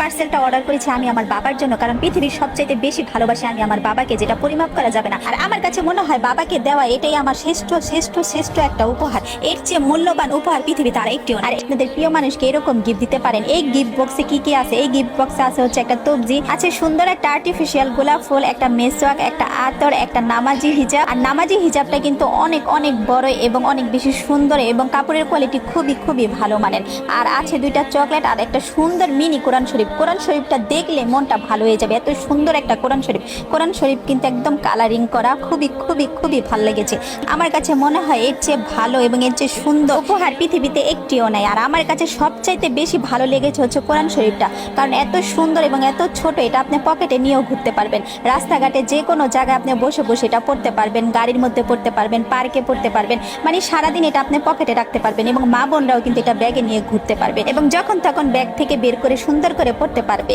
পার্সেলটা অর্ডার করেছি আমি আমার বাবার জন্য, কারণ পৃথিবীর সবচাইতে বেশি ভালোবাসি আমি আমার বাবাকে, যেটা পরিমাপ করা যাবে না। আর আমার কাছে মনে হয় বাবাকে দেওয়া এটাই আমার শ্রেষ্ঠ শ্রেষ্ঠ শ্রেষ্ঠ একটা উপহার। এর চেয়ে মূল্যবান উপহার পৃথিবীতে আর একটিও। আর আপনাদের প্রিয় মানুষকে এরকম গিফট দিতে পারেন। এই গিফট বক্সে কি কি আছে? এই গিফট বক্সে আছে হচ্ছে একটা তবজি, আছে সুন্দর একটা আর্টিফিশিয়াল গোলাপ ফুল, একটা মেসওয়াক একটা আতর, একটা নামাজি হিজাব। আর নামাজি হিজাবটা কিন্তু অনেক অনেক বড় এবং অনেক বেশি সুন্দর এবং কাপড়ের কোয়ালিটি খুবই খুবই ভালো মানের। আর আছে দুইটা চকলেট আর একটা সুন্দর মিনি কোরআন শরীফ। কোরআন শরীফটা দেখলে মনটা ভালো হয়ে যাবে। এত সুন্দর একটা কোরআন শরীফ। কোরআন শরীফ কিন্তু একদম কালারিং করা খুবই খুবই খুবই ভালো লেগেছে। আমার কাছে মনে হয় এর চেয়ে ভালো এবং এর চেয়ে সুন্দর উপহার পৃথিবীতে একটিও নাই। আর আমার কাছে সবচাইতে বেশি ভালো লেগেছে হচ্ছে কোরআন শরীফটা। কারণ এত সুন্দর এবং এত ছোট, এটা আপনি পকেটে নিয়েও ঘুরতে পারবেন। রাস্তাঘাটে যে কোনো জায়গায় আপনি বসে বসে এটা পড়তে পারবেন, গাড়ির মধ্যে পড়তে পারবেন, পার্কে পড়তে পারবেন। মানে সারাদিন এটা আপনি পকেটে রাখতে পারবেন এবং মা বোনরাও কিন্তু এটা ব্যাগে নিয়ে ঘুরতে পারবে এবং যখন তখন ব্যাগ থেকে বের করে সুন্দর করে পড়তে পারবে।